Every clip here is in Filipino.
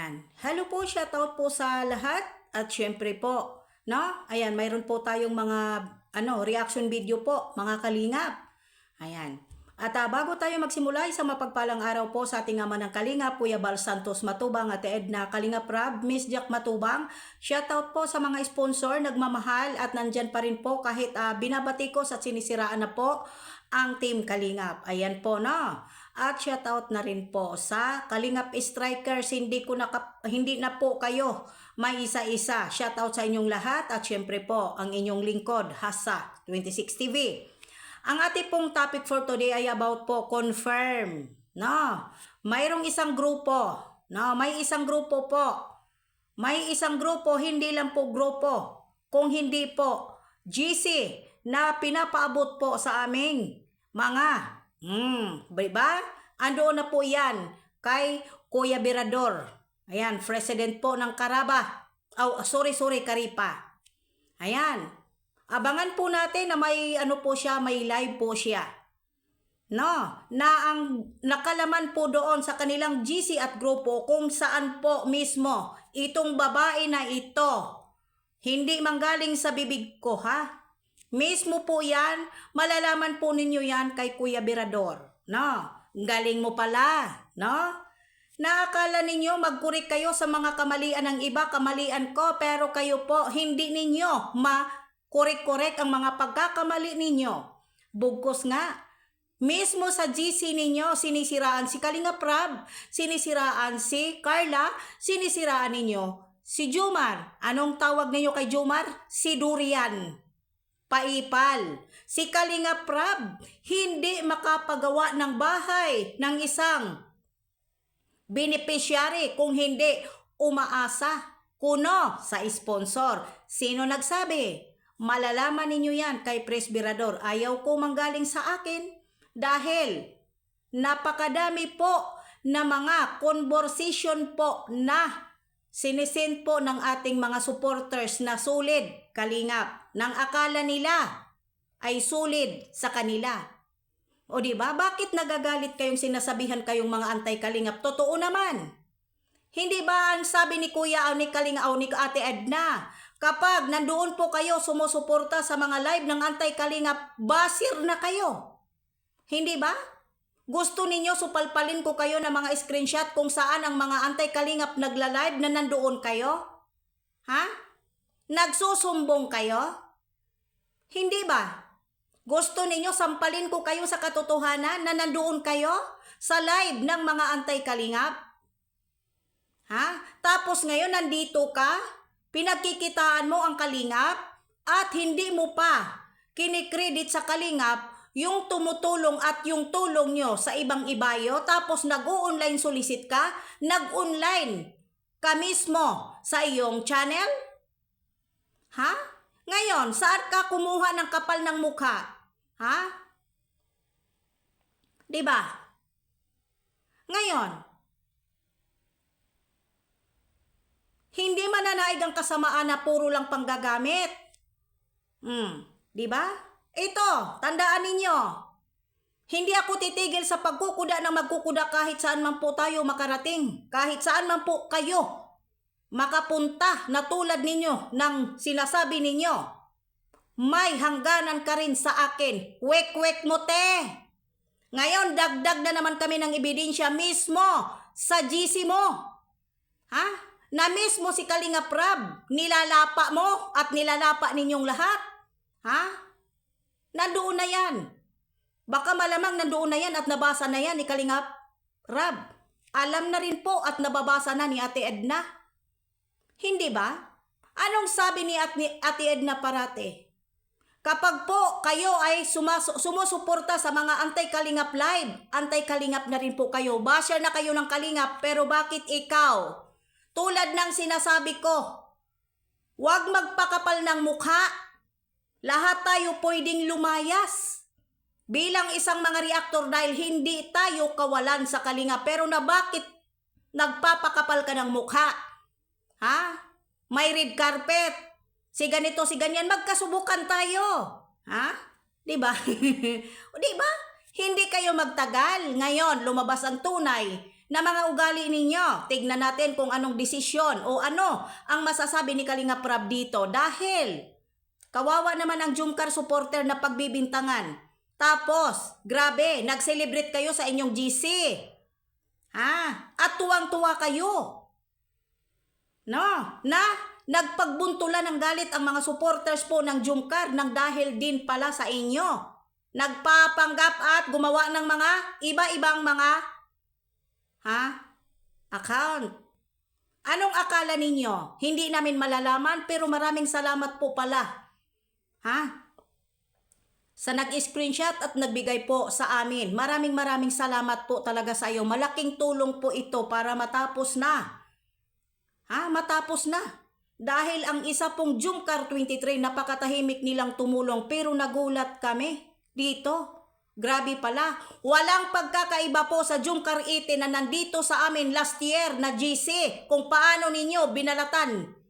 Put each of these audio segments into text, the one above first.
Ayan. Hello po, shoutout po sa lahat. At syempre po, no? Ayan, mayroon po tayong mga ano, reaction video po, mga kalingap. Ayan. At ah, bago tayo magsimula, isang mapagpalang araw po sa ating ama ng Kalingap, Kuya Bal Santos Matubang at Edna Kalingap Rab, Miss Jack Matubang. Shoutout po sa mga sponsor, nagmamahal at nandyan pa rin po kahit ah, binabatikos at sinisiraan na po ang Team Kalingap. Ayan po no. At shoutout na rin po sa Kalingap Strikers, hindi ko na hindi na po kayo may isa-isa. Shoutout sa inyong lahat at syempre po ang inyong lingkod, Hasa 26 TV. Ang ating pong topic for today ay about po confirm. No, mayroong isang grupo. No, may isang grupo po. May isang grupo, hindi lang po grupo. Kung hindi po, GC na pinapaabot po sa aming mga, hmm, ba? Andoon na po yan kay Kuya Birador. Ayan, president po ng Karaba. Oh, sorry, sorry, Karipa. Ayan, Abangan po natin na may ano po siya, may live po siya. No, na ang nakalaman po doon sa kanilang GC at grupo kung saan po mismo itong babae na ito. Hindi manggaling sa bibig ko ha. Mismo po yan, malalaman po ninyo yan kay Kuya Birador. No, galing mo pala, no? Naakala ninyo magkurik kayo sa mga kamalian ng iba, kamalian ko, pero kayo po hindi ninyo ma korek-korek ang mga pagkakamali ninyo. Bugkos nga, mismo sa GC ninyo, sinisiraan si Kalinga Prab, sinisiraan si Carla, sinisiraan ninyo si Jumar. Anong tawag ninyo kay Jumar? Si Durian. Paipal. Si Kalinga Prab, hindi makapagawa ng bahay ng isang beneficiary kung hindi umaasa kuno sa sponsor. Sino nagsabi? Malalaman ninyo yan kay Presbirador. Ayaw ko manggaling sa akin dahil napakadami po na mga conversation po na sinisend po ng ating mga supporters na solid, kalingap, nang akala nila ay solid sa kanila. O di ba? Bakit nagagalit kayong sinasabihan kayong mga antay-kalingap? Totoo naman. Hindi ba ang sabi ni Kuya o ni Kalinga o ni Ate Edna, kapag nandoon po kayo sumusuporta sa mga live ng antay-kalingap, basir na kayo. Hindi ba? Gusto ninyo supalpalin ko kayo ng mga screenshot kung saan ang mga antay-kalingap nagla-live na nandoon kayo? Ha? Nagsusumbong kayo? Hindi ba? Gusto ninyo sampalin ko kayo sa katotohanan na nandoon kayo sa live ng mga antay-kalingap? Ha? Tapos ngayon nandito ka, pinagkikitaan mo ang kalingap at hindi mo pa kinikredit sa kalingap yung tumutulong at yung tulong nyo sa ibang ibayo tapos nag-online solicit ka, nag-online ka mismo sa iyong channel? Ha? Ngayon, saan ka kumuha ng kapal ng mukha? Ha? 'Di ba? Ngayon, hindi mananaig ang kasamaan na puro lang panggagamit. Hmm, 'di ba? Ito, tandaan ninyo. Hindi ako titigil sa pagkukuda ng magkukuda kahit saan man po tayo makarating. Kahit saan man po kayo makapunta na tulad ninyo ng sinasabi ninyo. May hangganan ka rin sa akin. Wek-wek mo te. Ngayon, dagdag na naman kami ng ebidensya mismo sa GC mo. Ha? Na mismo si Kalinga Prab, nilalapa mo at nilalapa ninyong lahat. Ha? Nandoon na yan. Baka malamang nandoon na yan at nabasa na yan ni Kalingap Rab. Alam na rin po at nababasa na ni Ate Edna. Hindi ba? Anong sabi ni Ate Edna parate? Kapag po kayo ay sumas- sumusuporta sa mga anti-kalingap live, anti-kalingap na rin po kayo. Basher na kayo ng kalingap, pero bakit ikaw? Tulad ng sinasabi ko, huwag magpakapal ng mukha. Lahat tayo pwedeng lumayas bilang isang mga reaktor dahil hindi tayo kawalan sa kalinga. Pero na bakit nagpapakapal ka ng mukha? Ha? May red carpet. Si ganito, si ganyan, magkasubukan tayo. Ha? Di ba? Di ba? Hindi kayo magtagal. Ngayon, lumabas ang tunay na mga ugali ninyo. Tignan natin kung anong desisyon o ano ang masasabi ni Kalinga Prab dito dahil kawawa naman ang Jumcar supporter na pagbibintangan. Tapos, grabe, nag-celebrate kayo sa inyong GC. Ha? At tuwang-tuwa kayo. No? Na nagpagbuntulan ng galit ang mga supporters po ng Jumcar nang dahil din pala sa inyo. Nagpapanggap at gumawa ng mga iba-ibang mga ha? account. Anong akala ninyo? Hindi namin malalaman pero maraming salamat po pala. Ha? Sa nag-screenshot at nagbigay po sa amin. Maraming maraming salamat po talaga sa iyo. Malaking tulong po ito para matapos na. Ha? Matapos na. Dahil ang isa pong Jumcar 23 napakatahimik nilang tumulong pero nagulat kami dito. Grabe pala. Walang pagkakaiba po sa Jumcar 18 na nandito sa amin last year na GC kung paano ninyo binalatan.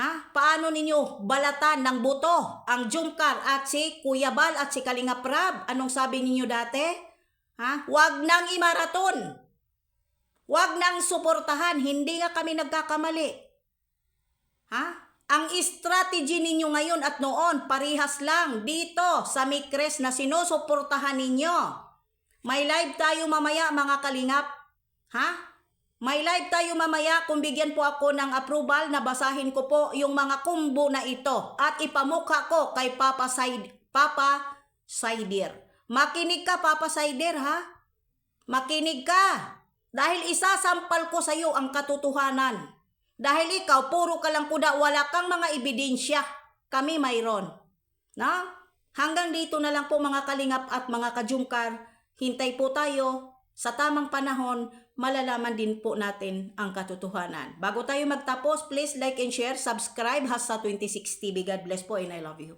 Ha? Paano ninyo balatan ng buto ang Jumcar at si Kuya Bal at si Kalinga Prab? Anong sabi ninyo dati? Ha? Huwag nang imaraton. Huwag nang suportahan. Hindi nga kami nagkakamali. Ha? Ang strategy ninyo ngayon at noon, parihas lang dito sa Mikres na sinusuportahan ninyo. May live tayo mamaya mga kalingap. Ha? May live tayo mamaya kung bigyan po ako ng approval na basahin ko po yung mga kumbo na ito at ipamukha ko kay Papa Side, Papa Sider. Makinig ka Papa Sider ha? Makinig ka. Dahil isasampal ko sa iyo ang katotohanan. Dahil ikaw, puro ka lang kuda, wala kang mga ebidensya. Kami mayroon. Na? Hanggang dito na lang po mga kalingap at mga kajumkar. Hintay po tayo. Sa tamang panahon, malalaman din po natin ang katotohanan. Bago tayo magtapos, please like and share, subscribe, Hasa 26 TV. God bless po and I love you.